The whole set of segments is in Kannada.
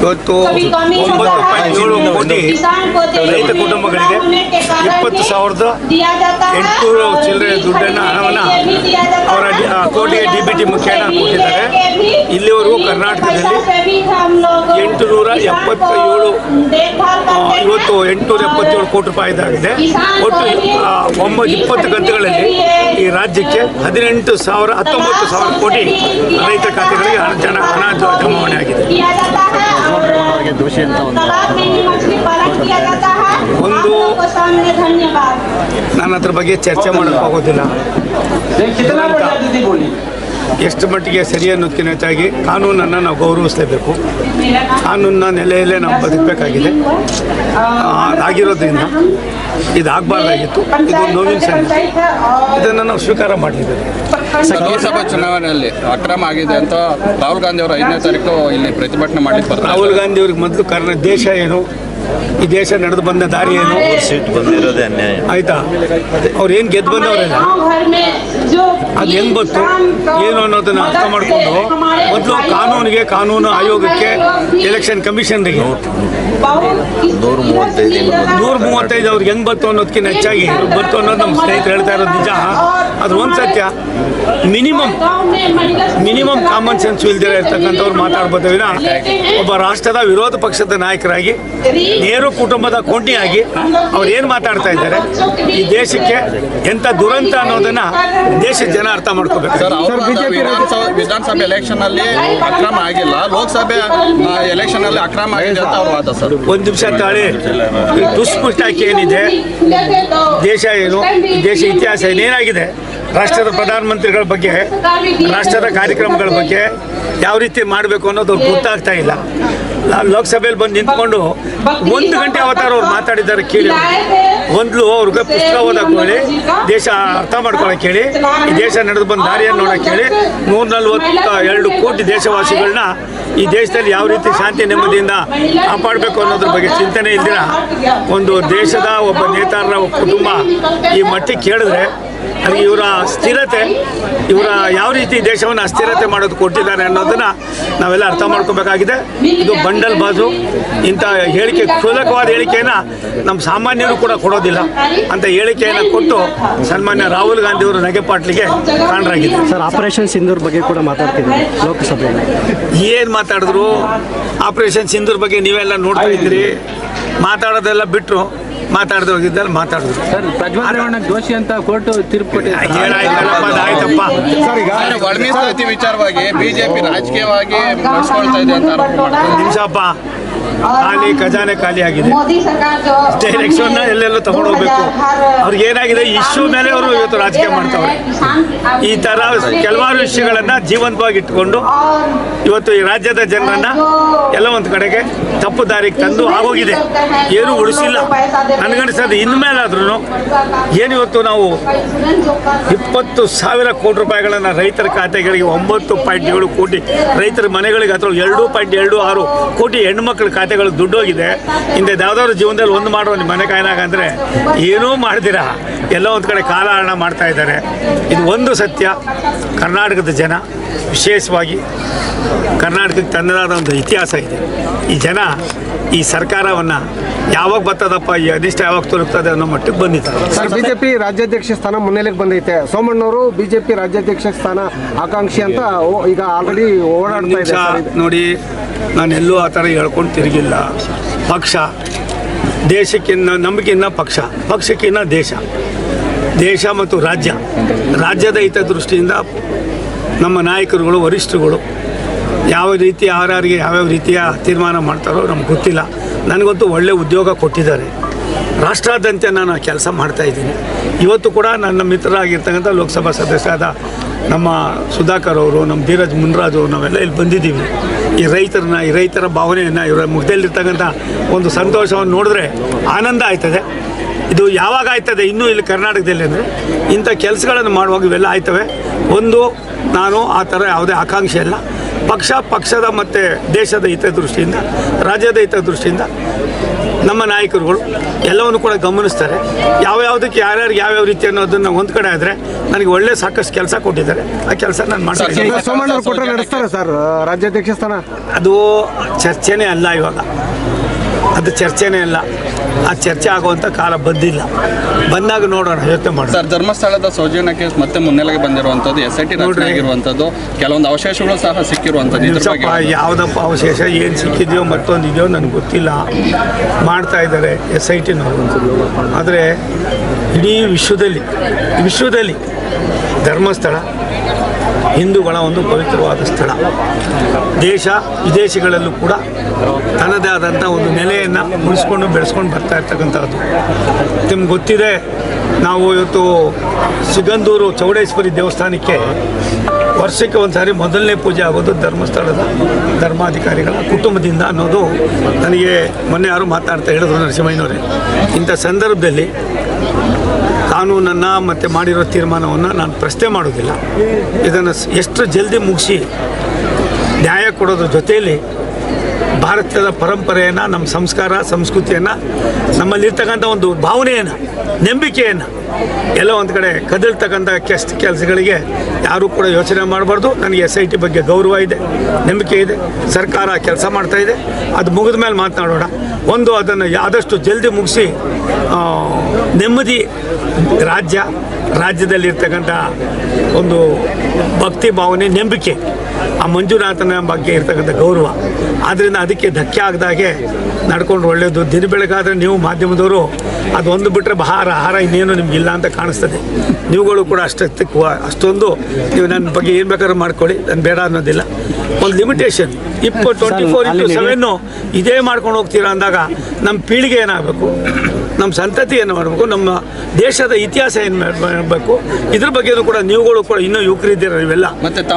ಇವತ್ತು ಒಂಬತ್ತು ಪಾಯಿಂಟ್ ಏಳು ಕೋಟಿ ರೈತ ಕುಟುಂಬಗಳಿಗೆ ಇಪ್ಪತ್ತು ಸಾವಿರದ ಎಂಟುನೂರು ಚಿಲ್ಲರೆ ದುಡ್ಡನ್ನು ಹಣವನ್ನು ಅವರ ಕೋಟಿಗೆ ಡಿ ಬಿ ಟಿ ಮುಖೇನ ಕೊಟ್ಟಿದ್ದಾರೆ. ಇಲ್ಲಿವರೆಗೂ ಕರ್ನಾಟಕದಲ್ಲಿ ಎಂಟುನೂರ ಎಪ್ಪತ್ತ ಏಳು ಆ, ಇವತ್ತು ಎಂಟುನೂರ ಎಪ್ಪತ್ತೇಳು ಕೋಟಿ ರೂಪಾಯಿ ಇದಾಗಿದೆ. ಒಟ್ಟು ಒಂಬ ಒಂಬತ್ತು ಇಪ್ಪತ್ತು ಗಂಟೆಗಳಲ್ಲಿ ಈ ರಾಜ್ಯಕ್ಕೆ ಹದಿನೆಂಟು ಸಾವಿರ ಹತ್ತೊಂಬತ್ತು ಸಾವಿರ ಕೋಟಿ ರೈತ ಖಾತೆಗಳಿಗೆ ಜನ ಹಣ ಜಮಾವಣೆ ಆಗಿದೆ. ಒಂದು ನಾನು ಅದ್ರ ಬಗ್ಗೆ ಚರ್ಚೆ ಮಾಡೋಕ್ಕೆ ಹೋಗೋದಿಲ್ಲ ಎಷ್ಟು ಮಟ್ಟಿಗೆ ಸರಿ ಅನ್ನೋದಕ್ಕಿಂತ ಹೆಚ್ಚಾಗಿ ಕಾನೂನನ್ನು ನಾವು ಗೌರವಿಸಲೇಬೇಕು. ಕಾನೂನನ್ನ ನೆಲೆಯಲ್ಲೇ ನಾವು ಬದುಕಬೇಕಾಗಿದೆ. ಆಗಿರೋದ್ರಿಂದ ಇದಾಗಬಾರ್ದಾಗಿತ್ತು. ಇದು ನೋವಿನ ಸಂಗತಿ. ಇದನ್ನು ನಾವು ಸ್ವೀಕಾರ ಮಾಡಿದ್ದೇವೆ. ಲೋಕಸಭಾ ಚುನಾವಣೆಯಲ್ಲಿ ಅಕ್ರಮ ಆಗಿದೆ ಅಂತ ರಾಹುಲ್ ಗಾಂಧಿ ಅವರು ಐದನೇ ತಾರೀಕು ಇಲ್ಲಿ ಪ್ರತಿಭಟನೆ ಮಾಡಿದ್ದಾರೆ ರಾಹುಲ್ ಗಾಂಧಿ ಅವ್ರಿಗೆ ಮೊದಲು ಕಾರಣ ದೇಶ ಏನು? ಈ ದೇಶ ನಡೆದು ಬಂದ ದಾರಿ ಏನು? ಸೀಟ್ ಬಂದಿರೋದೇ ಅನ್ಯಾಯ. ಆಯ್ತಾ? ಅವ್ರು ಏನು ಗೆದ್ದು ಬಂದವರೆಲ್ಲ ಅದು ಹೆಂಗ್ ಗೊತ್ತು? ಏನು ಅನ್ನೋದನ್ನ ಅರ್ಥ ಮಾಡಿಕೊಂಡು ಮೊದಲು ಕಾನೂನಿಗೆ ಕಾನೂನು ಆಯೋಗಕ್ಕೆ ಎಲೆಕ್ಷನ್ ಕಮಿಷನ್ಗೆ ನೂರ ಮೂವತ್ತೈದು ನೂರ ಮೂವತ್ತೈದು ಅವ್ರಿಗೆ ಹೆಂಗ್ ಬಂತು ಅನ್ನೋದಕ್ಕಿಂತ ಹೆಚ್ಚಾಗಿ ಬಂತು ಅನ್ನೋದು ನಮ್ಮ ಸ್ನೇಹಿತರು ಹೇಳ್ತಾ ಇರೋದು ನಿಜ. ಅದು ಒಂದು ಸತ್ಯ. ಮಿನಿಮಮ್ ಮಿನಿಮಮ್ ಕಾಮನ್ ಸೆನ್ಸ್ ಇಲ್ದಿರ ಇರ್ತಕ್ಕಂಥವ್ರು ಮಾತಾಡ್ಬೋದು ವಿನ. ಒಬ್ಬ ರಾಷ್ಟ್ರದ ವಿರೋಧ ಪಕ್ಷದ ನಾಯಕರಾಗಿ ನೇರು ಕುಟುಂಬದ ಕೊಂಡಿಯಾಗಿ ಅವ್ರು ಏನು ಮಾತಾಡ್ತಾ ಇದ್ದಾರೆ? ಈ ದೇಶಕ್ಕೆ ಎಂಥ ದುರಂತ ಅನ್ನೋದನ್ನ ದೇಶದ ಜನ ಅರ್ಥ ಮಾಡ್ಕೋಬೇಕು. ಸರ್ ಅವರು ವಿಧಾನಸಭೆ ವಿಧಾನಸಭೆ ಎಲೆಕ್ಷನ್ ಅಲ್ಲಿ ಅಕ್ರಮ ಆಗಿಲ್ಲ. ಲೋಕಸಭೆ ಎಲೆಕ್ಷನ್ ಅಲ್ಲಿ ಅಕ್ರಮ ಆಗಿದೆ ಅಂತ ಅವ್ರ ವಾದ ಸರ್. ಒಂದು ನಿಮಿಷ ತಾಳಿ. ದುಷ್ಪುಷ್ಟಾಕಿ ಏನಿದೆ? ದೇಶ ಏನು? ದೇಶ ಇತಿಹಾಸ ಏನೇನಾಗಿದೆ ರಾಷ್ಟ್ರದ ಪ್ರಧಾನಮಂತ್ರಿಗಳ ಬಗ್ಗೆ, ರಾಷ್ಟ್ರದ ಕಾರ್ಯಕ್ರಮಗಳ ಬಗ್ಗೆ ಯಾವ ರೀತಿ ಮಾಡಬೇಕು ಅನ್ನೋದು ಅವ್ರಿಗೆ ಗೊತ್ತಾಗ್ತಾ ಇಲ್ಲ. ಲೋಕಸಭೆಯಲ್ಲಿ ಬಂದು ನಿಂತ್ಕೊಂಡು ಒಂದು ಗಂಟೆ ಅವತಾರ ಅವ್ರು ಮಾತಾಡಿದ್ದಾರೆ ಕೇಳಿ ಒಂದು ಅವ್ರಿಗೆ ಪುಸ್ತಕ ಓದಕ್ಕೆ ದೇಶ ಅರ್ಥ ಮಾಡ್ಕೊಳಕ್ಕೆ ಹೇಳಿ, ಈ ದೇಶ ನಡೆದು ಬಂದ ದಾರಿಯನ್ನು ನೋಡಕ್ಕೆ ಹೇಳಿ ನೂರ ನಲ್ವತ್ತ ಎರಡು ಕೋಟಿ ದೇಶವಾಸಿಗಳನ್ನ ಈ ದೇಶದಲ್ಲಿ ಯಾವ ರೀತಿ ಶಾಂತಿ ನೆಮ್ಮದಿಯಿಂದ ಕಾಪಾಡಬೇಕು ಅನ್ನೋದ್ರ ಬಗ್ಗೆ ಚಿಂತನೆ ಇಲ್ದಿರ ಒಂದು ದೇಶದ ಒಬ್ಬ ನೇತಾರರ ಕುಟುಂಬ ಈ ಮಟ್ಟಿಗೆ ಕೇಳಿದ್ರೆ ಇವರ ಸ್ಥಿರತೆ ಇವರ ಯಾವ ರೀತಿ ದೇಶವನ್ನು ಅಸ್ಥಿರತೆ ಮಾಡೋದು ಕೊಟ್ಟಿದ್ದಾರೆ ಅನ್ನೋದನ್ನ ನಾವೆಲ್ಲ ಅರ್ಥ ಮಾಡ್ಕೋಬೇಕಾಗಿದೆ. ಇದು ಬಂಡಲ್ ಬಾಜು. ಇಂಥ ಹೇಳಿಕೆ ಕ್ಷುಲಕವಾದ ಹೇಳಿಕೆಯನ್ನು ನಮ್ಮ ಸಾಮಾನ್ಯರು ಕೂಡ ಕೊಡೋದಿಲ್ಲ ಅಂತ ಹೇಳಿಕೆಯನ್ನು ಕೊಟ್ಟು ಸನ್ಮಾನ್ಯ ರಾಹುಲ್ ಗಾಂಧಿ ಅವರು ನಗೆಪಾಟ್ಲಿಗೆ ಕಾರಣರಾಗಿದೆ ಸರ್ ಆಪರೇಷನ್ ಸಿಂಧೂರ್ ಬಗ್ಗೆ ಕೂಡ ಮಾತಾಡ್ತಿದ್ದೀವಿ ಲೋಕಸಭೆಯಲ್ಲಿ. ಏನು ಮಾತಾಡಿದ್ರು? ಆಪರೇಷನ್ ಸಿಂಧೂರ್ ಬಗ್ಗೆ ನೀವೆಲ್ಲ ನೋಡ್ತಾ ಇದ್ದೀರಿ. ಮಾತಾಡೋದೆಲ್ಲ ಬಿಟ್ಟರು ಮಾತಾಡದೆ ಹೋಗಿದ್ದಲ್ಲಿ ಮಾತಾಡಿದ್ರು ಸರ್ ಪ್ರಜ್ವಲ್ ರೇವಣ್ಣ ದೋಷಿ ಅಂತ ಕೋರ್ಟ್ ತೀರ್ಪು ಅದಾಯ್ತಪ್ಪ. ಒಳ ವಿಚಾರವಾಗಿ ಬಿಜೆಪಿ ರಾಜಕೀಯವಾಗಿ ಇದೆ ಅಂತ ನಿಮಿಷಪ್ಪ. ಖಾಲಿ ಖಜಾನೆ ಖಾಲಿ ಆಗಿದೆ. ಸರ್ಕಾರ ಡೈರೆಕ್ಷನ್ ಎಲ್ಲೆಲ್ಲೋ ತಗೊಂಡು ಹೋಗ್ಬೇಕು ಅವ್ರಿಗೆ ಏನಾಗಿದೆ? ಇಶ್ಯೂ ಮೇಲೆ ಅವರು ಇವತ್ತು ರಾಜಕೀಯ ಮಾಡ್ತಾವ್ರೆ. ಈ ತರ ಕೆಲವಾರು ವಿಷಯಗಳನ್ನ ಜೀವಂತವಾಗಿ ಇಟ್ಕೊಂಡು ಇವತ್ತು ಈ ರಾಜ್ಯದ ಜನರನ್ನ ಎಲ್ಲ ಒಂದು ಕಡೆಗೆ ತಪ್ಪು ದಾರಿಗೆ ತಂದು ಆಗೋಗಿದೆ. ಏನು ಉಳಿಸಿಲ್ಲ. ನನಗನ್ಸೋದು ಇನ್ಮೇಲಾದ್ರೂ ಏನು ಇವತ್ತು ನಾವು ಇಪ್ಪತ್ತು ಸಾವಿರ ಕೋಟಿ ರೂಪಾಯಿಗಳನ್ನು ರೈತರ ಖಾತೆಗಳಿಗೆ ಒಂಬತ್ತು ಪಾಯಿಂಟ್ ಏಳು ಕೋಟಿ ರೈತರ ಮನೆಗಳಿಗೆ ಅಥವಾ ಎರಡು ಪಾಯಿಂಟ್ ಎರಡು ಆರು ಕೋಟಿ ಹೆಣ್ಮಕ್ಳ ಖಾತೆಗಳಿಗೆ ದುಡ್ಡು ಹೋಗಿದೆ. ಹಿಂದೆ ಯಾವ್ದಾದ್ರು ಜೀವನದಲ್ಲಿ ಒಂದು ಮಾಡುವ ನಿಮ್ಮ ಮನೆ ಕಾಯ್ನಾಗ ಅಂದರೆ ಏನೂ ಮಾಡ್ತೀರಾ ಎಲ್ಲ ಒಂದು ಕಡೆ ಕಾಲಹರಣ ಮಾಡ್ತಾ ಇದ್ದಾರೆ. ಇದು ಒಂದು ಸತ್ಯ. ಕರ್ನಾಟಕದ ಜನ, ವಿಶೇಷವಾಗಿ ಕರ್ನಾಟಕಕ್ಕೆ ತನ್ನದಾದ ಒಂದು ಇತಿಹಾಸ ಇದೆ. ಈ ಜನ ಈ ಸರ್ಕಾರವನ್ನು ಯಾವಾಗ ಬರ್ತದಪ್ಪ ಈ ಅನಿಷ್ಟ ಯಾವಾಗ ತೊಲಗ್ತದೆ ಅನ್ನೋ ಮಟ್ಟಕ್ಕೆ ಬಂದಿದ್ದಾರೆ. ಸರ್ ಬಿಜೆಪಿ ರಾಜ್ಯಾಧ್ಯಕ್ಷ ಸ್ಥಾನ ಮುನ್ನೆಲೆಗೆ ಬಂದೈತೆ. ಸೋಮಣ್ಣವರು ಬಿಜೆಪಿ ರಾಜ್ಯಾಧ್ಯಕ್ಷ ಸ್ಥಾನ ಆಕಾಂಕ್ಷಿ ಅಂತ ಓ- ಈಗ ಆಲ್ರೆಡಿ ಓಡಾಡ್ತಾ ಇದೆ. ನೋಡಿ ನಾನೆಲ್ಲೂ ಆ ಥರ ಹೇಳ್ಕೊಂಡು ತಿರುಗಿಲ್ಲ. ಪಕ್ಷ ದೇಶಕ್ಕಿನ್ನ ನಮಗಿನ್ನ ಪಕ್ಷ ಪಕ್ಷಕ್ಕಿನ್ನ ದೇಶ ದೇಶ ಮತ್ತು ರಾಜ್ಯ ರಾಜ್ಯದ ಹಿತದೃಷ್ಟಿಯಿಂದ ನಮ್ಮ ನಾಯಕರುಗಳು ವರಿಷ್ಠರುಗಳು ಯಾವ ರೀತಿ ಯಾರ್ಯಾರಿಗೆ ಯಾವ್ಯಾವ ರೀತಿಯ ತೀರ್ಮಾನ ಮಾಡ್ತಾರೋ ನಮ್ಗೆ ಗೊತ್ತಿಲ್ಲ. ನನಗಂತೂ ಒಳ್ಳೆ ಉದ್ಯೋಗ ಕೊಟ್ಟಿದ್ದಾರೆ. ರಾಷ್ಟ್ರಾದ್ಯಂತ ನಾನು ಕೆಲಸ ಮಾಡ್ತಾ ಇದ್ದೀನಿ. ಇವತ್ತು ಕೂಡ ನನ್ನ ಮಿತ್ರರಾಗಿರ್ತಕ್ಕಂಥ ಲೋಕಸಭಾ ಸದಸ್ಯರಾದ ನಮ್ಮ ಸುಧಾಕರ್ ಅವರು, ನಮ್ಮ ಧೀರಜ್ ಮುನ್ರಾಜ್ ಅವರು ನಾವೆಲ್ಲ ಇಲ್ಲಿ ಬಂದಿದ್ದೀವಿ. ಈ ರೈತರನ್ನ, ಈ ರೈತರ ಭಾವನೆಯನ್ನು, ಇವರ ಮುಖದಲ್ಲಿರ್ತಕ್ಕಂಥ ಒಂದು ಸಂತೋಷವನ್ನು ನೋಡಿದ್ರೆ ಆನಂದ ಆಯ್ತದೆ. ಇದು ಯಾವಾಗ ಆಯ್ತದೆ, ಇನ್ನೂ ಇಲ್ಲಿ ಕರ್ನಾಟಕದಲ್ಲಿ ಅಂದರೆ ಇಂಥ ಕೆಲಸಗಳನ್ನು ಮಾಡುವಾಗ ಇವೆಲ್ಲ ಆಯ್ತವೆ. ಒಂದು, ನಾನು ಆ ಥರ ಯಾವುದೇ ಆಕಾಂಕ್ಷೆ ಇಲ್ಲ. ಪಕ್ಷ ಪಕ್ಷದ ಮತ್ತು ದೇಶದ ಹಿತದೃಷ್ಟಿಯಿಂದ ರಾಜ್ಯದ ಹಿತದೃಷ್ಟಿಯಿಂದ ನಮ್ಮ ನಾಯಕರುಗಳು ಎಲ್ಲವನ್ನು ಕೂಡ ಗಮನಿಸ್ತಾರೆ. ಯಾವ್ಯಾವುದಕ್ಕೆ ಯಾರ್ಯಾರಿಗೆ ಯಾವ್ಯಾವ ರೀತಿ ಅನ್ನೋದನ್ನ ಒಂದು ಕಡೆ ಆದರೆ ನನಗೆ ಒಳ್ಳೆ ಸಾಕಷ್ಟು ಕೆಲಸ ಕೊಟ್ಟಿದ್ದಾರೆ. ಆ ಕೆಲಸ ನಾನು ಮಾಡ್ತೀನಿ ಸರ್ ರಾಜ್ಯಾಧ್ಯಕ್ಷ ಸ್ಥಾನ? ಅದು ಚರ್ಚೆನೇ ಅಲ್ಲ ಇವಾಗ. ಅದು ಚರ್ಚೆನೇ ಅಲ್ಲ. ಆ ಚರ್ಚೆ ಆಗುವಂಥ ಕಾಲ ಬಂದಿಲ್ಲ. ಬಂದಾಗ ನೋಡೋಣ ಯೋಚನೆ ಮಾಡಿ ಸರ್ ಧರ್ಮಸ್ಥಳದ ಕೇಸ್ ಮತ್ತೆ ಮುನ್ನೆಲೆಗೆ ಬಂದಿರುವಂತದ್ದು ಎಸ್ ಐ ಟಿ. ಆಗಿರುವಂತದ್ದು ಕೆಲವೊಂದು ಅವಶೇಷಗಳು ಸಹ ಸಿಕ್ಕಿರುವಂತದ್ದು ಯಾವ್ದಪ್ಪ ಅವಶೇಷ ಏನು ಸಿಕ್ಕಿದೆಯೋ ಮತ್ತೊಂದಿದೆಯೋ ನನಗೆ ಗೊತ್ತಿಲ್ಲ. ಮಾಡ್ತಾ ಇದ್ದಾರೆ ಎಸ್ ಐ ಟಿನವರು ಆದರೆ ಇಡೀ ವಿಶ್ವದಲ್ಲಿ ವಿಶ್ವದಲ್ಲಿ ಧರ್ಮಸ್ಥಳ ಹಿಂದೂಗಳ ಒಂದು ಪವಿತ್ರವಾದ ಸ್ಥಳ. ದೇಶ ವಿದೇಶಗಳಲ್ಲೂ ಕೂಡ ತನ್ನದೇ ಆದಂಥ ಒಂದು ನೆಲೆಯನ್ನು ಉಳಿಸ್ಕೊಂಡು ಬೆಳೆಸ್ಕೊಂಡು ಬರ್ತಾ ಇರ್ತಕ್ಕಂಥದ್ದು. ನಿಮ್ಗೆ ಗೊತ್ತಿದೆ, ನಾವು ಇವತ್ತು ಸಿಗಂದೂರು ಚೌಡೇಶ್ವರಿ ದೇವಸ್ಥಾನಕ್ಕೆ ವರ್ಷಕ್ಕೆ ಒಂದು ಸಾರಿ ಮೊದಲನೇ ಪೂಜೆ ಆಗೋದು ಧರ್ಮಸ್ಥಳದ ಧರ್ಮಾಧಿಕಾರಿಗಳ ಕುಟುಂಬದಿಂದ ಅನ್ನೋದು ನನಗೆ ಮೊನ್ನೆ ಯಾರು ಮಾತಾಡ್ತಾ ಹೇಳಿದ್ರು ನರಸಿಂಹಯ್ಯನವರೇ. ಇಂಥ ಸಂದರ್ಭದಲ್ಲಿ ಕಾನೂನನ್ನು ಮತ್ತೆ ಮಾಡಿರೋ ತೀರ್ಮಾನವನ್ನು ನಾನು ಪ್ರಶ್ನೆ ಮಾಡೋದಿಲ್ಲ. ಇದನ್ನು ಎಷ್ಟು ಜಲ್ದಿ ಮುಗಿಸಿ ನ್ಯಾಯ ಕೊಡೋದ್ರ ಜೊತೆಯಲ್ಲಿ ಭಾರತದ ಪರಂಪರೆಯನ್ನು, ನಮ್ಮ ಸಂಸ್ಕಾರ, ಸಂಸ್ಕೃತಿಯನ್ನು, ನಮ್ಮಲ್ಲಿರ್ತಕ್ಕಂಥ ಒಂದು ಭಾವನೆಯನ್ನು, ನಂಬಿಕೆಯನ್ನು ಎಲ್ಲ ಒಂದು ಕಡೆ ಕದಲ್ತಕ್ಕಂಥ ಕೆಸ್ಟ್ ಕೆಲಸಗಳಿಗೆ ಯಾರೂ ಕೂಡ ಯೋಚನೆ ಮಾಡಬಾರ್ದು. ನನಗೆ ಎಸ್ ಐ ಟಿ ಬಗ್ಗೆ ಗೌರವ ಇದೆ, ನಂಬಿಕೆ ಇದೆ, ಸರ್ಕಾರ ಕೆಲಸ ಮಾಡ್ತಾ ಇದೆ. ಅದು ಮುಗಿದ ಮೇಲೆ ಮಾತನಾಡೋಣ. ಒಂದು ಅದನ್ನು ಆದಷ್ಟು ಜಲ್ದಿ ಮುಗಿಸಿ ನೆಮ್ಮದಿ ರಾಜ್ಯ, ರಾಜ್ಯದಲ್ಲಿರ್ತಕ್ಕಂಥ ಒಂದು ಭಕ್ತಿ, ಭಾವನೆ, ನಂಬಿಕೆ ಆ ಮಂಜುನಾಥನ ಬಗ್ಗೆ ಇರ್ತಕ್ಕಂಥ ಗೌರವ. ಆದ್ದರಿಂದ ಅದಕ್ಕೆ ಧಕ್ಕೆ ಆಗದಾಗೆ ನಡ್ಕೊಂಡು ಒಳ್ಳೆಯದು ದಿನ ಬೆಳಗಾದರೆ ನೀವು ಮಾಧ್ಯಮದವರು ಅದು ಒಂದು ಬಿಟ್ಟರೆ ಬಹಾರ ಆಹಾರ ಇನ್ನೇನು ನಿಮಗಿಲ್ಲ ಅಂತ ಕಾಣಿಸ್ತದೆ. ನೀವುಗಳು ಕೂಡ ಅಷ್ಟಕ್ಕೆ ಅಷ್ಟೊಂದು ನೀವು ನನ್ನ ಬಗ್ಗೆ ಏನು ಬೇಕಾದ್ರೂ ಮಾಡ್ಕೊಳ್ಳಿ. ನಾನು ಬೇಡ ಅನ್ನೋದಿಲ್ಲ. ಒಂದು ಲಿಮಿಟೇಷನ್ ಇಪ್ಪತ್ತು ಟ್ವೆಂಟಿ ಫೋರ್ ಇಂಟು ಸೆವೆನ್ನು ಇದೇ ಮಾಡ್ಕೊಂಡು ಹೋಗ್ತೀರಾ ಅಂದಾಗ ನಮ್ಮ ಪೀಳಿಗೆ ಏನಾಗಬೇಕು? ನಮ್ಮ ಸಂತತಿ ಏನು ಮಾಡಬೇಕು ನಮ್ಮ ದೇಶದ ಇತಿಹಾಸ ಏನು ಮಾಡಬೇಕು ಇದ್ರ ಬಗ್ಗೆನೂ ಕೂಡ ನೀವುಗಳು ಕೂಡ ಇನ್ನೂ ಯುವಕರಿದ್ದೀರ ನೀವೆಲ್ಲ?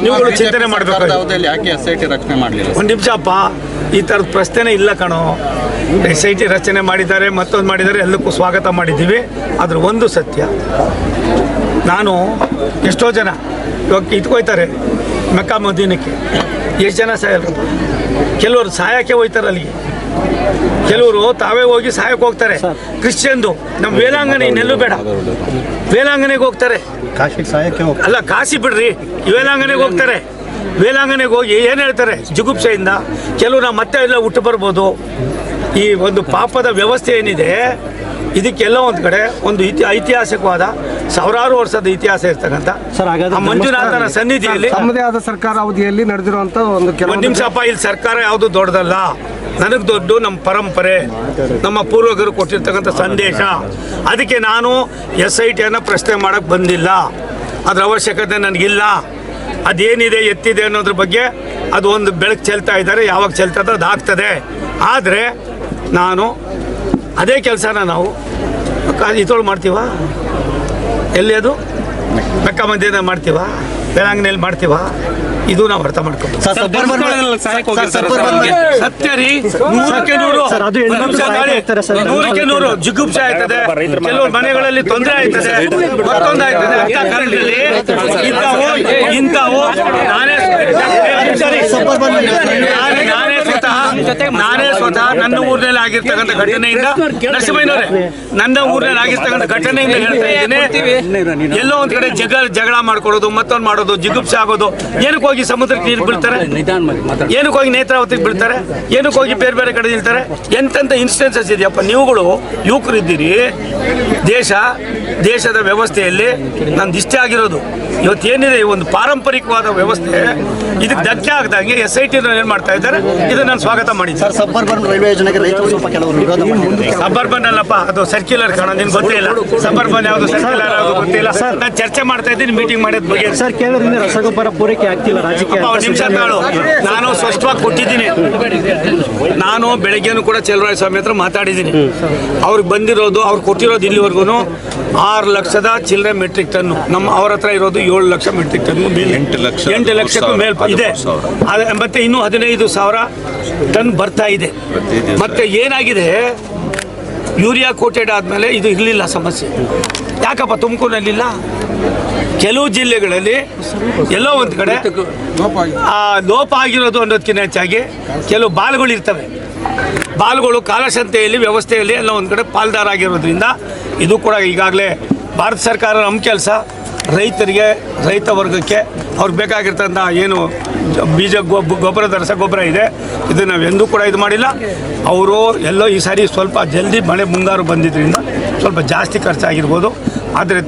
ನೀವುಗಳು ಚಿಂತನೆ ಮಾಡಬೇಕು ಅವಧಿಯಲ್ಲಿ ಯಾಕೆ ಎಸ್ ಐ ಟಿ ರಚನೆ ಮಾಡಲಿಲ್ಲ? ಒಂದು ನಿಮಿಷಪ್ಪ ಈ ಥರದ ಪ್ರಶ್ನೆನೇ ಇಲ್ಲ ಕಣೋ. ಎಸ್ ಐ ಟಿ ರಚನೆ ಮಾಡಿದ್ದಾರೆ ಮತ್ತೊಂದು ಮಾಡಿದ್ದಾರೆ ಎಲ್ಲಕ್ಕೂ ಸ್ವಾಗತ ಮಾಡಿದ್ದೀವಿ. ಅದ್ರ ಒಂದು ಸತ್ಯ ನಾನು ಎಷ್ಟೋ ಜನ ಇವಾಗ ಇಟ್ಕೊಯ್ತಾರೆ ಮೆಕ್ಕಾ ಮದೀನಕ್ಕೆ ಎಷ್ಟು ಜನ ಸಾಯಲ್ರಪ್ಪ ಕೆಲವರು ಸಾಯಕ್ಕೆ ಹೋಯ್ತಾರೆ ಅಲ್ಲಿಗೆ. ಕೆಲವರು ತಾವೇ ಹೋಗಿ ಸಹಾಯಕ್ಕೆ ಹೋಗ್ತಾರೆ. ಕ್ರಿಶ್ಚಿಯನ್ದು ನಮ್ಮ ವೇಲಾಂಗಣಿ ಇನ್ನೆಲ್ಲೂ ಬೇಡ. ವೇಲಾಂಗಣಿಗೆ ಹೋಗ್ತಾರೆ. ಅಲ್ಲ ಕಾಶಿ ಬಿಡ್ರಿ. ವೇಲಾಂಗನೆಗೆ ಹೋಗ್ತಾರೆ. ವೇಲಾಂಗನೆಗೆ ಹೋಗಿ ಏನು ಹೇಳ್ತಾರೆ? ಜುಗುಪ್ಸೆಯಿಂದ. ಕೆಲವು ನಾವು ಮತ್ತೆ ಎಲ್ಲ ಹುಟ್ಟು ಬರ್ಬೋದು. ಈ ಒಂದು ಪಾಪದ ವ್ಯವಸ್ಥೆ ಏನಿದೆ? ಇದಕ್ಕೆಲ್ಲ ಒಂದು ಕಡೆ ಒಂದು ಇತಿ ಐತಿಹಾಸಿಕವಾದ ಸಾವಿರಾರು ವರ್ಷದ ಇತಿಹಾಸ ಇರ್ತಕ್ಕಂಥ ಸರ್, ಹಾಗಾದ್ರೆ ಆ ಮಂಜುನಾಥನ ಸನ್ನಿಧಿಯಲ್ಲಿ ತಮ್ಮದೇ ಆದ ಸರ್ಕಾರ ಅವಧಿಯಲ್ಲಿ ನಡೆದಿರುವಂತ ಒಂದು ಒಂದು ಕೆಲವೊಂದು ನಿಮಿಷಪ್ಪ ಇಲ್ಲಿ ಸರ್ಕಾರ ಯಾವುದು ದೊಡ್ಡದಲ್ಲ. ನನಗೆ ದೊಡ್ಡ ನಮ್ಮ ಪರಂಪರೆ ನಮ್ಮ ಪೂರ್ವಜರು ಕೊಟ್ಟಿರ್ತಕ್ಕಂಥ ಸಂದೇಶ. ಅದಕ್ಕೆ ನಾನು ಎಸ್ ಐ ಟಿಯನ್ನು ಪ್ರಶ್ನೆ ಮಾಡೋಕ್ಕೆ ಬಂದಿಲ್ಲ. ಅದರ ಅವಶ್ಯಕತೆ ನನಗಿಲ್ಲ. ಅದೇನಿದೆ ಎತ್ತಿದೆ ಅನ್ನೋದ್ರ ಬಗ್ಗೆ ಅದು ಒಂದು ಬೆಳಕು ಚೆಲ್ತಾ ಇದ್ದಾರೆ. ಯಾವಾಗ ಚೆಲ್ತದ ಅದು ಆಗ್ತದೆ. ಆದರೆ ನಾನು ಅದೇ ಕೆಲಸನ ನಾವು ಇದೊಳು ಮಾಡ್ತೀವ ಎಲ್ಲಿ ಅದು ಮೆಕ್ಕ ಮಧ್ಯದ ಮಾಡ್ತೀವ ಬೆಳಂಗನೆಯಲ್ಲಿ ಮಾಡ್ತೀವ ಇದು ನಾವು ಅರ್ಥ ಮಾಡ್ಕೊಂಡು ಸತ್ಯ ರೀ ನೂರಕ್ಕೆ ನೂರು. ನೂರಕ್ಕೆ ನೂರು ಜಿಗುಪ್ಸ ಆಯ್ತದೆ ಕೆಲವು ಮನೆಗಳಲ್ಲಿ ತೊಂದರೆ ಆಯ್ತದೆ ಮತ್ತೊಂದು ಆಯ್ತದೆ ಅಂತ ಕಾರಣದಲ್ಲಿ ಇಂಥವು ಇಂಥವು ನಾನೇ ನಾನೇ- ನಾನೇ ಸ್ವತಃ ನನ್ನ ಊರಿನಲ್ಲಿ ಆಗಿರ್ತಕ್ಕಂಥ ಘಟನೆಯಿಂದ ನರಸಿಂಹಯ್ಯನವರೇ ನನ್ನ ಊರಿನಲ್ಲಿ ಆಗಿರ್ತಕ್ಕಂಥ ಘಟನೆಯಿಂದ ಹೇಳ್ತಾ ಇದ್ದೀನಿ. ಎಲ್ಲೋ ಒಂದ್ ಕಡೆ ಜಗ ಜಗಳ ಮಾಡ್ಕೊಳ್ಳೋದು ಮತ್ತೊಂದು ಮಾಡೋದು ಜಿಗುಪ್ಸೆ ಆಗೋದು ಏನಕ್ಕೆ ಹೋಗಿ ಸಮುದ್ರಕ್ಕೆ ನೀರು ಬೀಳ್ತಾರೆ? ಏನಕ್ಕೆ ಹೋಗಿ ನೇತ್ರಾವತಿಗೆ ಬೀಳ್ತಾರೆ? ಏನಕ್ಕೆ ಹೋಗಿ ಬೇರೆ ಬೇರೆ ಕಡೆ ನಿಲ್ತಾರೆ? ಎಂತೆಂಥ ಇನ್ಸ್ಟೆನ್ಸಸ್ ಇದೆಯಪ್ಪ? ನೀವುಗಳು ಯುವಕರಿದ್ದೀರಿ. ದೇಶ ದೇಶದ ವ್ಯವಸ್ಥೆಯಲ್ಲಿ ನಂದು ಇಷ್ಟೇ ಆಗಿರೋದು. ಇವತ್ತೇನಿದೆ ಈ ಒಂದು ಪಾರಂಪರಿಕವಾದ ವ್ಯವಸ್ಥೆ? ಇದಕ್ಕೆ ಧಕ್ಕೆ ಆಗದಂಗೆ ಎಸ್ ಐ ಟಿ ಏನು ಮಾಡ್ತಾ ಇದ್ದಾರೆ? ಇದನ್ನ ನಾನು ಸ್ವಾಗತ ಮಾಡಿದ್ದೀನಿ ಸಬ್ಬರ್ಬನ್ ರೈಲ್ವೆ ಯೋಜನೆಗೆ ರೈತರು ಸ್ವಲ್ಪ ಕೆಲವರು ವಿರೋಧ ಮಾಡಿದ್ದಾರೆ. ಅಲ್ಲಪ್ಪ ಅದು ಸರ್ಕ್ಯುಲರ್ ಕಾಣ ನಿನ್ಗೆ ಗೊತ್ತಿಲ್ಲ ಸಬರ್ಬನ್ ಯಾವುದು ಸರ್ಕ್ಯುಲರ್ ಯಾವುದು ಗೊತ್ತಿಲ್ಲ ನಾನು ಚರ್ಚೆ ಮಾಡ್ತಾ ಇದ್ದೀನಿ ಮೀಟಿಂಗ್ ಮಾಡೋದ್ ಬಗ್ಗೆ. ಸರ್ ಕೇಳೋದ್ರಿಂದ ರಸಗೊಬ್ಬರ ಪೂರೈಕೆ ಆಗ್ತಿಲ್ಲ ರಾಜ್ಯಕ್ಕೆ ಒಂದ್ ನಿಮಿಷ ತಾಳು. ನಾನು ಸ್ಪಷ್ಟವಾಗಿ ಕೊಟ್ಟಿದ್ದೀನಿ. ನಾನು ಬೆಳಗ್ಗೆನೂ ಕೂಡ ಚಲುವರಾಯ ಸ್ವಾಮಿ ಹತ್ರ ಮಾತಾಡಿದ್ದೀನಿ. ಅವ್ರಿಗೆ ಬಂದಿರೋದು ಅವ್ರು ಕೊಟ್ಟಿರೋದು ಇಲ್ಲಿವರೆಗೂ ಆರು ಲಕ್ಷದ ಚಿಲ್ಲರೆ ಮೆಟ್ರಿಕ್ ಟನ್ ನಮ್ಮ ಅವ್ರ ಹತ್ರ ಇರೋದು ಏಳು ಲಕ್ಷ ಮೆಟ್ರಿಕ್ ಟನ್ ಮೇಲೆ ಎಂಟು ಲಕ್ಷ ಎಂಟು ಲಕ್ಷಕ್ಕೂ ಮೇಲ್ ಇದೆ. ಮತ್ತೆ ಇನ್ನೂ ಹದಿನೈದು ಸಾವಿರ ಟನ್ ಬರ್ತಾ ಇದೆ. ಮತ್ತೆ ಏನಾಗಿದೆ? ಯೂರಿಯಾ ಕೋಟೆಡ್ ಆದಮೇಲೆ ಇದು ಇರಲಿಲ್ಲ ಸಮಸ್ಯೆ. ಯಾಕಪ್ಪ ತುಮಕೂರಿನಲ್ಲಿಲ್ಲ? ಕೆಲವು ಜಿಲ್ಲೆಗಳಲ್ಲಿ ಎಲ್ಲೋ ಒಂದು ಕಡೆ ಆ ಲೋಪ ಆಗಿರೋದು ಅನ್ನೋದಕ್ಕಿಂತ ಹೆಚ್ಚಾಗಿ ಕೆಲವು ಬಾಲ್ಗಳು ಇರ್ತವೆ. ಬಾಲ್ಗಳು ಕಾಲಶಂತೆಯಲ್ಲಿ ವ್ಯವಸ್ಥೆಯಲ್ಲಿ ಎಲ್ಲ ಒಂದು ಕಡೆ ಪಾಲ್ದಾರಾಗಿರೋದ್ರಿಂದ ಇದು ಕೂಡ ಈಗಾಗಲೇ ಭಾರತ ಸರ್ಕಾರ ನಮ್ಮ ಕೆಲಸ. ರೈತರಿಗೆ, ರೈತ ವರ್ಗಕ್ಕೆ ಅವ್ರಿಗೆ ಬೇಕಾಗಿರ್ತಂಥ ಏನು ಬೀಜ ಗೊಬ್ಬರ ರಸಗೊಬ್ಬರ ಇದೆ. ಇದು ನಾವು ಎಂದೂ ಕೂಡ ಇದು ಮಾಡಿಲ್ಲ. ಅವರು ಎಲ್ಲೋ ಈ ಸಾರಿ ಸ್ವಲ್ಪ ಜಲ್ದಿ ಮಳೆ ಮುಂಗಾರು ಬಂದಿದ್ದರಿಂದ ಸ್ವಲ್ಪ ಜಾಸ್ತಿ ಖರ್ಚಾಗಿರ್ಬೋದು. ಆದರೆ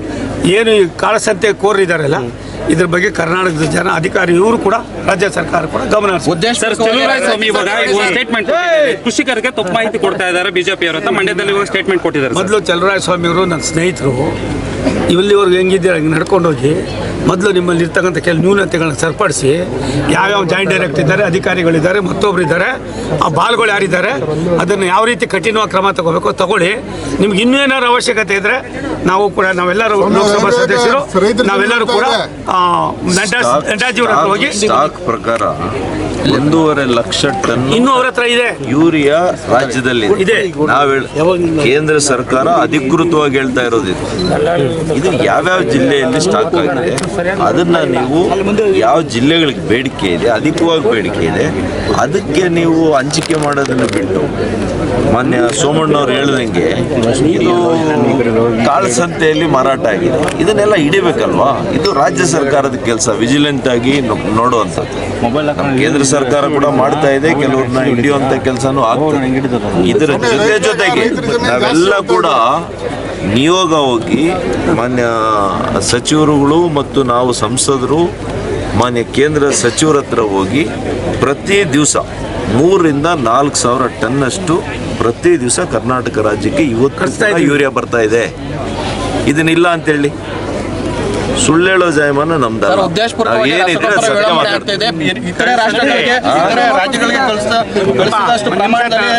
ಏನು ಈ ಕಾಳಸಂತೆ ಕೋರಿದಾರಲ್ಲ ಇದ್ರ ಬಗ್ಗೆ ಕರ್ನಾಟಕದ ಜನ ಅಧಿಕಾರಿ ಇವರು ಕೂಡ ರಾಜ್ಯ ಸರ್ಕಾರ ಕೂಡ ಗಮನ. ಉದ್ದೇಶ ಸ್ವಾಮಿ ಇವಾಗ ಸ್ಟೇಟ್ಮೆಂಟ್ ಕೃಷಿಕರಿಗೆ ತಪ್ಪು ಮಾಹಿತಿ ಕೊಡ್ತಾ ಇದ್ದಾರೆ ಬಿಜೆಪಿ ಅವರು ಅಂತ ಮಂಡ್ಯದಲ್ಲಿ ಇವಾಗ ಸ್ಟೇಟ್ಮೆಂಟ್ ಕೊಟ್ಟಿದ್ದಾರೆ ಮೊದಲು ಮೊದಲು ಸ್ವಾಮಿ ಅವರು ನನ್ನ ಸ್ನೇಹಿತರು. ಇಲ್ಲಿವರೆಗೂ ಹೆಂಗಿದ್ದೀರ ಹಂಗೆ ನಡ್ಕೊಂಡೋಗಿ ಮೊದಲು ನಿಮ್ಮಲ್ಲಿ ಇರ್ತಕ್ಕಂಥ ಕೆಲವು ನ್ಯೂನತೆಗಳನ್ನ ಸರಿಪಡಿಸಿ ಯಾವ್ಯಾವ ಜಾಯಿಂಟ್ ಡೈರೆಕ್ಟ್ ಇದ್ದಾರೆ ಅಧಿಕಾರಿಗಳಿದ್ದಾರೆ ಮತ್ತೊಬ್ರು ಇದ್ದಾರೆ ಆ ಬಾಲ್ಗಳು ಯಾರಿದ್ದಾರೆ ಅದನ್ನು ಯಾವ ರೀತಿ ಕಠಿಣವಾಗಿ ಕ್ರಮ ತಗೋಬೇಕು ತಗೊಳ್ಳಿ. ನಿಮ್ಗೆ ಇನ್ನೂ ಏನಾದ್ರು ಅವಶ್ಯಕತೆ ಇದ್ರೆ ನಾವು ಕೂಡ ನಾವೆಲ್ಲರೂ ಲೋಕಸಭಾ ಸದಸ್ಯರು ನಾವೆಲ್ಲರೂ ಕೂಡ ನಡ್ಡಾಜಿಯವ್ರ ಹತ್ರ ಹೋಗಿ ಸ್ಟಾಕ್ ಪ್ರಕಾರ ಒಂದೂವರೆ ಲಕ್ಷ ಟನ್ ಇನ್ನೂ ಅವ್ರ ಹತ್ರ ಇದೆ. ಯೂರಿಯಾ ರಾಜ್ಯದಲ್ಲಿ ಇದೆ. ನಾವ್ ಕೇಂದ್ರ ಸರ್ಕಾರ ಅಧಿಕೃತವಾಗಿ ಹೇಳ್ತಾ ಇರೋದು ಇದು. ಇದು ಯಾವ್ಯಾವ ಜಿಲ್ಲೆಯಲ್ಲಿ ಸ್ಟಾಕ್ ಆಗಿದೆ? ಅದನ್ನ ನೀವು ಯಾವ ಜಿಲ್ಲೆಗಳಿಗೆ ಬೇಡಿಕೆ ಇದೆ ಅಧಿಕವಾಗಿ ಬೇಡಿಕೆ ಇದೆ ಅದಕ್ಕೆ ನೀವು ಹಂಚಿಕೆ ಮಾಡೋದನ್ನ ಬಿಟ್ಟು ಮಾನ್ಯ ಸೋಮಣ್ಣವ್ರು ಹೇಳ್ದಂಗೆ ಇದು ಕಾಳಸಂತೆಯಲ್ಲಿ ಮಾರಾಟ ಆಗಿದೆ. ಇದನ್ನೆಲ್ಲ ಹಿಡಿಬೇಕಲ್ವಾ? ಇದು ರಾಜ್ಯ ಸರ್ಕಾರದ ಕೆಲಸ ವಿಜಿಲೆಂಟ್ ಆಗಿ ನೋಡುವಂತ ನೋಡುವಂಥದ್ದು. ಕೇಂದ್ರ ಸರ್ಕಾರ ಕೂಡ ಮಾಡ್ತಾ ಇದೆ ಕೆಲವ್ರನ್ನ ಹಿಡಿಯುವಂತ ಕೆಲಸನೂ ಆಗ್ತದೆ. ಇದರ ಜೊತೆ ಜೊತೆಗೆ ನಾವೆಲ್ಲ ಕೂಡ ನಿಯೋಗ ಹೋಗಿ ಮಾನ್ಯ ಸಚಿವರುಗಳು ಮತ್ತು ನಾವು ಸಂಸದರು ಮಾನ್ಯ ಕೇಂದ್ರ ಸಚಿವರ ಹತ್ರ ಹೋಗಿ ಪ್ರತಿ ದಿವಸ ಮೂರರಿಂದ ನಾಲ್ಕು ಸಾವಿರ ಟನ್ನಷ್ಟು ಪ್ರತಿ ದಿವಸ ಕರ್ನಾಟಕ ರಾಜ್ಯಕ್ಕೆ ಇವತ್ತು. ಯೂರಿಯಾ ಬರ್ತಾ ಇದೆ ಇದನ್ನಿಲ್ಲ ಅಂತೇಳಿ ಸುಳ್ಳೇಳೋ ಜಾಯಮಾನ ನಮ್ದು ಸರ್ ಉದ್ದೇಶಪೂರ್ವಕವಾಗಿ ನಾವ್ ಏನಿದ್ರೆ ಸತ್ಯ ವಿಳಂಬನೆ ಮಾತಾಡ್ತೀವಿ. ಆಗ್ತಾ ಇದೆ. ಇತರೆ ರಾಷ್ಟ್ರಗಳಿಗೆ ಇತರೆ ರಾಜ್ಯಗಳಿಗೆ ಕಳಿಸಿದ ಕಳಿಸಿದಷ್ಟು ಪ್ರಮಾಣದಲ್ಲಿ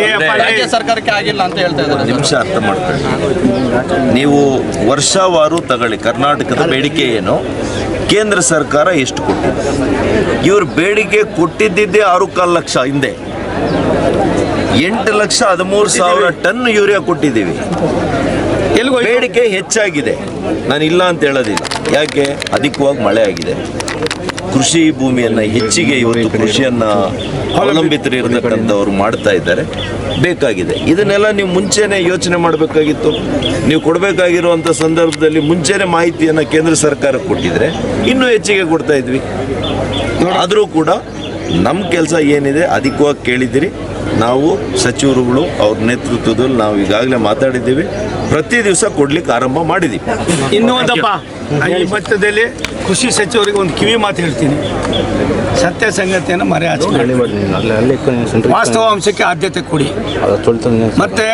ಏ ಅಪ್ಪ, ಲೇ. ರಾಜ್ಯ ಸರ್ಕಾರಕ್ಕೆ ಆಗಿಲ್ಲ ಅಂತ ಹೇಳ್ತಾ ಇದ್ದಾರೆ ನಿಮಿಷ ಅರ್ಥ ಮಾಡ್ಕೊಳ್ಳಿ. ನೀವು ವರ್ಷವಾರು ತಗೊಳ್ಳಿ ಕರ್ನಾಟಕದ ಬೇಡಿಕೆ ಏನು? ಕೇಂದ್ರ ಸರ್ಕಾರ ಎಷ್ಟು ಕೊಟ್ಟಿದೆ? ಇವ್ರ ಬೇಡಿಕೆ ಕೊಟ್ಟಿದ್ದಿದ್ದೇ ಆರು ಕಾಲು ಲಕ್ಷ ಹಿಂದೆ. ಎಂಟು ಲಕ್ಷ ಹದಿಮೂರು ಸಾವಿರ ಟನ್ ಯೂರಿಯಾ ಕೊಟ್ಟಿದ್ದೀವಿ. ಬೇಡಿಕೆ ಹೆಚ್ಚಾಗಿದೆ. ನಾನು ಇಲ್ಲ ಅಂತ ಹೇಳೋದಿಲ್ಲ. ಯಾಕೆ? ಅಧಿಕವಾಗಿ ಮಳೆ ಆಗಿದೆ. ಕೃಷಿ ಭೂಮಿಯನ್ನು ಹೆಚ್ಚಿಗೆ ಇವತ್ತು ಕೃಷಿಯನ್ನು ಅವಲಂಬಿತರು ಇರತಕ್ಕಂಥವ್ರು ಮಾಡ್ತಾ ಇದ್ದಾರೆ. ಬೇಕಾಗಿದೆ. ಇದನ್ನೆಲ್ಲ ನೀವು ಮುಂಚೆನೆ ಯೋಚನೆ ಮಾಡಬೇಕಾಗಿತ್ತು. ನೀವು ಕೊಡಬೇಕಾಗಿರುವಂಥ ಸಂದರ್ಭದಲ್ಲಿ ಮುಂಚೆನೆ ಮಾಹಿತಿಯನ್ನು ಕೇಂದ್ರ ಸರ್ಕಾರಕ್ಕೆ ಕೊಟ್ಟಿದ್ರೆ ಇನ್ನೂ ಹೆಚ್ಚಿಗೆ ಕೊಡ್ತಾ ಇದ್ವಿ. ಆದರೂ ಕೂಡ ನಮ್ಮ ಕೆಲಸ ಏನಿದೆ ಅಧಿಕವಾಗಿ ಕೇಳಿದ್ದೀರಿ ನಾವು ಸಚಿವರುಗಳು ಅವ್ರ ನೇತೃತ್ವದಲ್ಲಿ ನಾವು ಈಗಾಗಲೇ ಮಾತಾಡಿದ್ದೀವಿ ಪ್ರತಿ ದಿವಸ ಕೊಡ್ಲಿಕ್ಕೆ ಆರಂಭ ಮಾಡಿದ್ದೀವಿ ಇನ್ನೂ ಒಂದಪ್ಪ ಈ ಮಟ್ಟದಲ್ಲಿ ಕೃಷಿ ಸಚಿವರಿಗೆ ಒಂದು ಕಿವಿ ಮಾತು ಹೇಳ್ತೀನಿ ಸತ್ಯ ಸಂಗತಿಯನ್ನು ಮರೆ ವಾಸ್ತವಾಂಶಕ್ಕೆ ಆದ್ಯತೆ ಕೊಡಿ ಮತ್ತು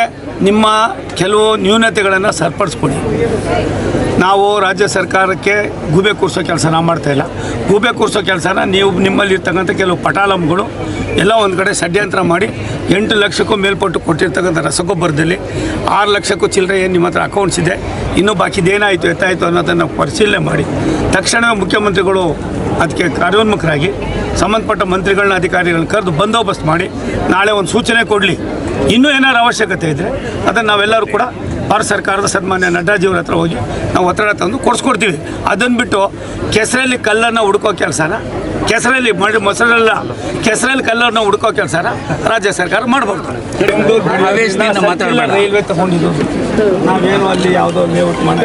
ನಿಮ್ಮ ಕೆಲವು ನ್ಯೂನತೆಗಳನ್ನು ಸರಿಪಡಿಸ್ಕೊಡಿ. ನಾವು ರಾಜ್ಯ ಸರ್ಕಾರಕ್ಕೆ ಗೂಬೆ ಕೂರಿಸೋ ಕೆಲಸ ನಾವು ಮಾಡ್ತಾ ಇಲ್ಲ. ಗೂಬೆ ಕೂರಿಸೋ ಕೆಲಸನ ನೀವು ನಿಮ್ಮಲ್ಲಿರ್ತಕ್ಕಂಥ ಕೆಲವು ಪಟಾಲಂಗಳು ಎಲ್ಲ ಒಂದು ಕಡೆ ಷಡ್ಯಂತ್ರ ಮಾಡಿ ಎಂಟು ಲಕ್ಷಕ್ಕೂ ಮೇಲ್ಪಟ್ಟು ಕೊಟ್ಟಿರ್ತಕ್ಕಂಥ ರಸಗೊಬ್ಬರದಲ್ಲಿ ಆರು ಲಕ್ಷಕ್ಕೂ ಚಿಲ್ಲರೆ ಏನು ನಿಮ್ಮ ಹತ್ರ ಅಕೌಂಟ್ಸ್ ಇದೆ. ಇನ್ನೂ ಬಾಕಿದೇನಾಯಿತು ಎತ್ತಾಯಿತು ಅನ್ನೋದನ್ನು ಪರಿಶೀಲನೆ ಮಾಡಿ. ತಕ್ಷಣವೇ ಮುಖ್ಯಮಂತ್ರಿಗಳು ಅದಕ್ಕೆ ಕಾರ್ಯೋನ್ಮುಖರಾಗಿ ಸಂಬಂಧಪಟ್ಟ ಮಂತ್ರಿಗಳನ್ನ ಅಧಿಕಾರಿಗಳನ್ನ ಕರೆದು ಬಂದೋಬಸ್ತ್ ಮಾಡಿ ನಾಳೆ ಒಂದು ಸೂಚನೆ ಕೊಡಲಿ. ಇನ್ನೂ ಏನಾದ್ರು ಅವಶ್ಯಕತೆ ಇದ್ದರೆ ಅದನ್ನು ನಾವೆಲ್ಲರೂ ಕೂಡ ಭಾರತ ಸರ್ಕಾರದ ಸನ್ಮಾನ್ಯ ನಡ್ಡಾಜಿಯವ್ರ ಹತ್ರ ಹೋಗಿ ನಾವು ಒತ್ತಡ ತಂದು ಕೊಡಿಸ್ಕೊಡ್ತೀವಿ. ಅದನ್ನು ಬಿಟ್ಟು ಕೆಸರಲ್ಲಿ ಕಲ್ಲನ್ನು ಹುಡುಕೋ ಕೆಲಸನ ಕೆಸರಲ್ಲಿ ಮಳೆ ಮೊಸರಲ್ಲ ಕೆಸರಲ್ಲಿ ಕಲ್ಲನ್ನು ಹುಡುಕೋ ಕೆಲಸನ ರಾಜ್ಯ ಸರ್ಕಾರ ಮಾತಾಡ್ಬೇಡ. ರೈಲ್ವೆ ತಗೊಂಡಿದ್ದು. ನಾವೇನು ಅಲ್ಲಿ ಯಾವುದೋ ಲೇಔಟ್ ಮಾಡಿ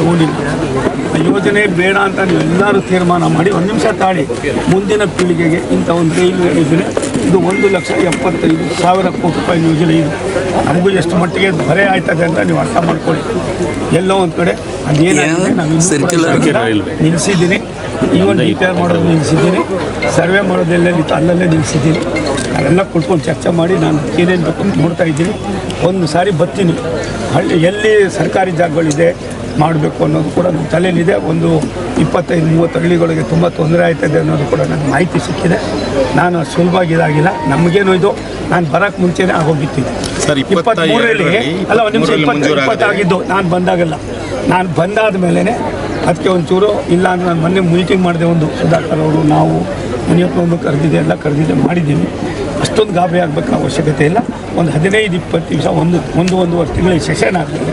ತಗೊಂಡಿಲ್ಲ. ಆ ಯೋಜನೆ ಬೇಡ ಅಂತ ನೀವೆಲ್ಲರೂ ತೀರ್ಮಾನ ಮಾಡಿ ಒಂದು ನಿಮಿಷ ತಾಳಿ. ಮುಂದಿನ ಪೀಳಿಗೆಗೆ ಇಂಥ ಒಂದು ರೈಲ್ವೆ ಯೋಜನೆ ಇದು ಒಂದು ಲಕ್ಷ ಎಪ್ಪತ್ತೈದು ಸಾವಿರ ಕೋಟಿ ರೂಪಾಯಿ ಯೋಜನೆ ಇದು. ನಮಗೂ ಎಷ್ಟು ಮಟ್ಟಿಗೆ ಹೊರೆ ಆಯ್ತದೆ ಅಂತ ನೀವು ಅರ್ಥ ಮಾಡ್ಕೊಳ್ಳಿ. ಎಲ್ಲೋ ಒಂದು ಕಡೆ ಅದೇನಾಗಿದೆ ನಾನು ನಿಲ್ಲಿಸಿದ್ದೀನಿ ಈವನ್ ರಿಪೇರ್ ಮಾಡೋದು ನಿಲ್ಲಿಸಿದ್ದೀನಿ ಸರ್ವೆ ಮಾಡೋದೆಲ್ಲ ಅಲ್ಲಲ್ಲೇ ನಿಲ್ಲಿಸಿದ್ದೀನಿ ಅದೆಲ್ಲ ಕುಳ್ಕೊಂಡು ಚರ್ಚೆ ಮಾಡಿ ನಾನು ಏನೇನು ಬೇಕು ನೋಡ್ತಾ ಇದ್ದೀನಿ. ಒಂದು ಸಾರಿ ಬರ್ತೀನಿ. ಹಳ್ಳಿ ಎಲ್ಲಿ ಸರ್ಕಾರಿ ಜಾಗಗಳಿದೆ ಮಾಡಬೇಕು ಅನ್ನೋದು ಕೂಡ ನಮ್ಮ ತಲೆಯಲ್ಲಿದೆ. ಒಂದು ಇಪ್ಪತ್ತೈದು ಮೂವತ್ತು ಹಳ್ಳಿಗಳಿಗೆ ತುಂಬ ತೊಂದರೆ ಆಯ್ತದೆ ಅನ್ನೋದು ಕೂಡ ನನಗೆ ಮಾಹಿತಿ ಸಿಕ್ಕಿದೆ. ನಾನು ಸುಲಭವಾಗಿ ಇದಾಗಿಲ್ಲ. ನಮಗೇನು ಇದು? ನಾನು ಬರೋಕ್ಕೆ ಮುಂಚೆನೇ ಆಗೋಗಿತ್ತಿದೆ ಸರ್, ಇಪ್ಪತ್ತ್ಮೂರರಲ್ಲಿ ಅಲ್ಲ ಒಂದು ನಿಮಿಷ ಇಪ್ಪತ್ತು ಇಪ್ಪತ್ತಾಗಿದ್ದು ನಾನು ಬಂದಾಗಲ್ಲ. ನಾನು ಬಂದಾದ ಮೇಲೇ ಅದಕ್ಕೆ ಒಂಚೂರು ಇಲ್ಲ ಅಂದ್ರೆ ನಾನು ಮೊನ್ನೆ ಮೀಟಿಂಗ್ ಮಾಡಿದೆ ಒಂದು ಸುಧಾಕರ್ ಅವರು ನಾವು ಮುನಿಯಪ್ಪ ಒಂದು ಕರೆದಿದೆ ಎಲ್ಲ ಕರೆದಿದೆ ಮಾಡಿದ್ದೀವಿ ಅಷ್ಟೊಂದು ಗಾಬರಿ ಆಗಬೇಕು ಅವಶ್ಯಕತೆ ಇಲ್ಲ. ಒಂದು ಹದಿನೈದು ಇಪ್ಪತ್ತು ದಿವಸ ಒಂದು ಒಂದು ಒಂದೂವರೆ ತಿಂಗಳಿಗೆ ಸೆಷನ್ ಆಗ್ತದೆ.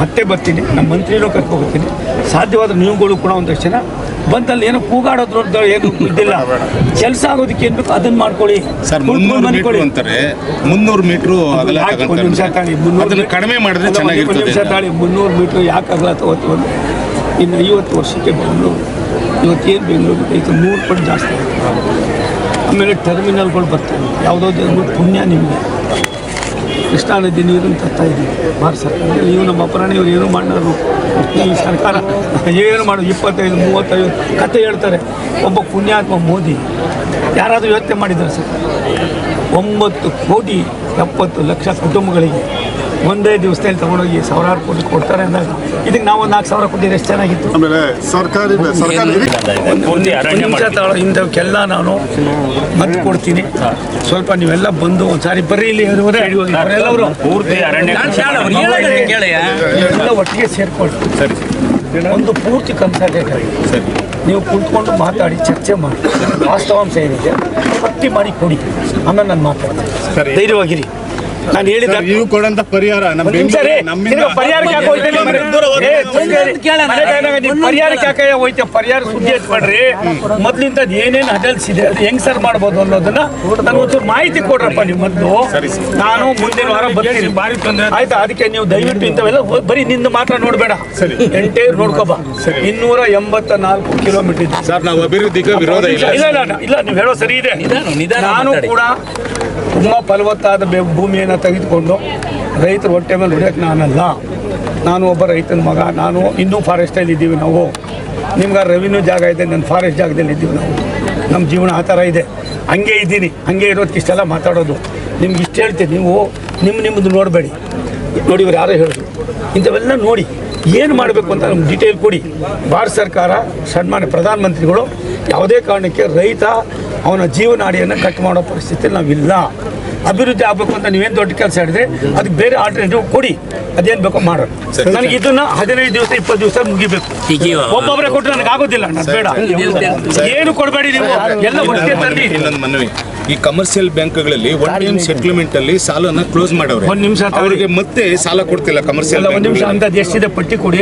ಮತ್ತೆ ಬರ್ತೀನಿ ನಮ್ಮ ಮಂತ್ರಿನೂ ಕರ್ಕೊಬರ್ತೀನಿ ಸಾಧ್ಯವಾದ ನೀವುಗಳು ಕೂಡ ಒಂದಷ್ಟು ಜನ ಬಂದಲ್ಲಿ ಏನೋ ಕೂಗಾಡೋದ್ರ ಏನು ಇದ್ದಿಲ್ಲ. ಕೆಲಸ ಆಗೋದಕ್ಕೆ ಏನು ಬೇಕು ಅದನ್ನ ಮಾಡ್ಕೊಳ್ಳಿ. ಸರ್ ಮುನ್ನೂರು ಮೀಟರ್ ಅಂತಾರೆ. ಮುನ್ನೂರು ಮೀಟರ್ ಒಂದು ನಿಮಿಷ ತಾಳಿ ಮುನ್ನೂರು ಅದನ್ನ ಕಡಿಮೆ ಮಾಡಿದ್ರೆ ಒಂದು ನಿಮಿಷ ಚೆನ್ನಾಗಿರ್ತದೆ ತಾಳಿ ಮುನ್ನೂರು ಮೀಟ್ರು ಯಾಕೆ ಆಗಲ್ಲ ತಗೋತು ಇನ್ನು ಐವತ್ತು ವರ್ಷಕ್ಕೆ ಬೆಂಗಳೂರು. ಇವತ್ತೇನು ಬೆಂಗಳೂರು ಐತೆ ನೂರು ಪಟ್ಟು ಜಾಸ್ತಿ ಆಗುತ್ತೆ. ಆಮೇಲೆ ಟರ್ಮಿನಲ್ಗಳು ಬರ್ತವೆ. ಯಾವುದೋ ದೇವ್ರ ಪುಣ್ಯ ನಿಮಗೆ. ಕೃಷ್ಣಾ ನದಿ ನೀರನ್ನು ತರ್ತಾ ಇದ್ದೀವಿ ಭಾರತ ಸರ್ಕಾರ. ನೀವು ನಮ್ಮ ಅಪರಾಣಿ ಇವ್ರು ಏನು ಮಾಡೋರು ಈ ಸರ್ಕಾರ ಏನು ಮಾಡು? ಇಪ್ಪತ್ತೈದು, ಮೂವತ್ತೈದು ಕತೆ ಹೇಳ್ತಾರೆ. ಒಬ್ಬ ಪುಣ್ಯಾತ್ಮ ಮೋದಿ, ಯಾರಾದರೂ ಯೋಚನೆ ಮಾಡಿದ್ದಾರೆ ಸರ್? ಒಂಬತ್ತು ಕೋಟಿ, ಎಪ್ಪತ್ತು ಲಕ್ಷ ಕುಟುಂಬಗಳಿಗೆ ಒಂದೇ ದಿವಸದಲ್ಲಿ ತಗೊಂಡೋಗಿ ಸಾವಿರಾರು ಕೋಟಿ ಕೊಡ್ತಾರೆ ಅಂದಾಗ ಇದಕ್ಕೆ ನಾವು ಒಂದು ನಾಲ್ಕು ಸಾವಿರ ಕೊಟ್ಟಿದ್ರೆ ಎಷ್ಟು ಚೆನ್ನಾಗಿತ್ತು? ಆಮೇಲೆ ಸರ್ಕಾರಿ ಸರ್ಕಾರಿ ಒಂದು ನಿಮಿಷ ತಾಳು ಇಂಥವಕ್ಕೆಲ್ಲ ನಾನು ಮದ್ದು ಕೊಡ್ತೀನಿ. ಸ್ವಲ್ಪ ನೀವೆಲ್ಲ ಬಂದು ಒಂದ್ಸಾರಿ ಬರ್ರಿ ಇಲ್ಲಿ ಎಲ್ಲ ಒಟ್ಟಿಗೆ ಸೇರ್ಕೊಳ್ಳಿ. ಸರಿ. ಒಂದು ಪೂರ್ತಿ ಕನ್ಸಲ್ಟೇಟ್ ಆಗಿ ಸರಿ. ನೀವು ಕುಳಿತುಕೊಂಡು ಮಾತಾಡಿ ಚರ್ಚೆ ಮಾಡಿ. ವಾಸ್ತವಾಂಶ ಏನಿದೆ ಪಟ್ಟಿ ಮಾಡಿ ಕೊಡಿ. ಆಮೇಲೆ ನಾನು ಮಾತಾಡ್ತೀನಿ. ಸರಿ. ಧೈರ್ಯವಾಗಿರಿ. ನಾನು ಹೇಳಿದ ನೀವು ಕೊಡಂತ ಪರಿಹಾರ ನಮ್ಮ. ಪರಿಹಾರಕ್ಕೆ ಯಾಕೆ ಹೋಯ್ತೆ? ಪರಿಹಾರ ಸುದ್ದಿ ಎತ್ಬೇಡ್ರಿ ಮೊದ್ಲಿಂದ ಏನೇನು ಹಡಲ್ಸ್ ಇದೆ ಅದು ಹೆಂಗ್ ಸರ್ ಮಾಡ್ಬೋದು ಅನ್ನೋದನ್ನ ನನಗೆ ಒಂಚೂರು ಮಾಹಿತಿ ಕೊಡ್ರಪ್ಪ ನೀವು ಮೊದಲು ನಾನು ಮುಂದಿನ ವಾರ ಬರ್ತೀನಿ. ಬಾರಿ ತೊಂದರೆ ಆಯ್ತಾ. ಅದಕ್ಕೆ ನೀವು ದಯವಿಟ್ಟು ಇಂಥವೆಲ್ಲ ಬರೀ ನಿಂದು ಮಾತ್ರ ನೋಡ್ಬೇಡ. ಸರಿ. ಎಂಟೇ ನೋಡ್ಕೋಬಾ. ಇನ್ನೂರ ಎಂಬತ್ತ ನಾಲ್ಕು ಕಿಲೋಮೀಟರ್ ಇದೆ. ಸರ್ ನಾವು ಅಭಿವೃದ್ಧಿಗೆ ವಿರೋಧ ಇಲ್ಲ ಇಲ್ಲ, ಇಲ್ಲ ನೀವು ಹೇಳೋ ಸರಿ ಇದೆ. ನಾನು ಕೂಡ ತುಂಬ ಫಲವತ್ತಾದ ಭೂಮಿಯನ್ನು ತೆಗೆದುಕೊಂಡು ರೈತರ ಹೊಟ್ಟೆ ಮೇಲೆ ಹೊಡೆಯಕ್ಕೆ ನಾನಲ್ಲ. ನಾನು ಒಬ್ಬ ರೈತನ ಮಗ, ನಾನು ಇನ್ನೂ ಫಾರೆಸ್ಟಲ್ಲಿ ಇದ್ದೀವಿ ನಾವು. ನಿಮ್ಗೆ ರೆವಿನ್ಯೂ ಜಾಗ ಇದೆ, ನನ್ನ ಫಾರೆಸ್ಟ್ ಜಾಗದಲ್ಲಿ ಇದ್ದೀವಿ ನಾವು. ನಮ್ಮ ಜೀವನ ಆ ಥರ ಇದೆ. ಹಂಗೆ ಇದ್ದೀನಿ, ಹಂಗೆ ಇರೋದಕ್ಕೆ ಇಷ್ಟೆಲ್ಲ ಮಾತಾಡೋದು. ನಿಮ್ಗೆ ಇಷ್ಟು ಹೇಳ್ತೀನಿ, ನೀವು ನಿಮ್ಮ ನಿಮ್ಮದು ನೋಡಬೇಡಿ. ನೋಡಿ ಇವ್ರು ಯಾರೋ ಹೇಳಿದ್ರು ಇಂಥವೆಲ್ಲ ನೋಡಿ. ಏನು ಮಾಡಬೇಕು ಅಂತ ನಮ್ಗೆ ಡೀಟೇಲ್ ಕೊಡಿ. ಭಾರತ ಸರ್ಕಾರ ಸನ್ಮಾನ್ಯ ಪ್ರಧಾನಮಂತ್ರಿಗಳು ಯಾವುದೇ ಕಾರಣಕ್ಕೆ ರೈತ ಅವನ ಜೀವನಾಡಿಯನ್ನು ಕಟ್ ಮಾಡೋ ಪರಿಸ್ಥಿತಿ ನಾವಿಲ್ಲ. ಅಭಿವೃದ್ಧಿ ಆಗಬೇಕು ಅಂತ ನೀವೇನು ದೊಡ್ಡ ಕೆಲಸ ಹೇಳಿದ್ರೆ ಅದಕ್ಕೆ ಬೇರೆ ಆಲ್ಟರ್ನೇಟಿವ್ ಕೊಡಿ. ಅದೇನು ಬೇಕೋ ಮಾಡೋದು ನನಗೆ ಇದನ್ನ ಹದಿನೈದು ದಿವಸ ಇಪ್ಪತ್ತು ದಿವಸ ಮುಗಿಬೇಕು. ಒಬ್ಬೊಬ್ಬರೇ ಕೊಟ್ಟರೆ ನನಗೆ ಆಗೋದಿಲ್ಲ ನಾನು ಬೇಡ. ಏನು ಕೊಡಬೇಡಿ ನೀವು? ಎಲ್ಲ ಒಟ್ಟಿಗೆ ತನ್ನಿ ಇನ್ನೊಂದು ಮನವಿ. ಈ ಕಮರ್ಷಿಯಲ್ ಬ್ಯಾಂಕ್ಗಳಲ್ಲಿ ಒನ್ ಟೈಮ್ ಸೆಟ್ಲ್ಮೆಂಟ್ ಅಲ್ಲಿ ಸಾಲನ ಕ್ಲೋಸ್ ಮಾಡವ್ರೆ ಒಂದ್ ನಿಮಿಷ ಅವರಿಗೆ ಮತ್ತೆ ಸಾಲ ಕೊಡ್ತಿಲ್ಲ ಕಮರ್ಷಿಯಲ್ ಒಂದು ನಿಮಿಷ ಅಂತ ಎಷ್ಟಿದೆ ಪಟ್ಟಿ ಕೊಡಿ?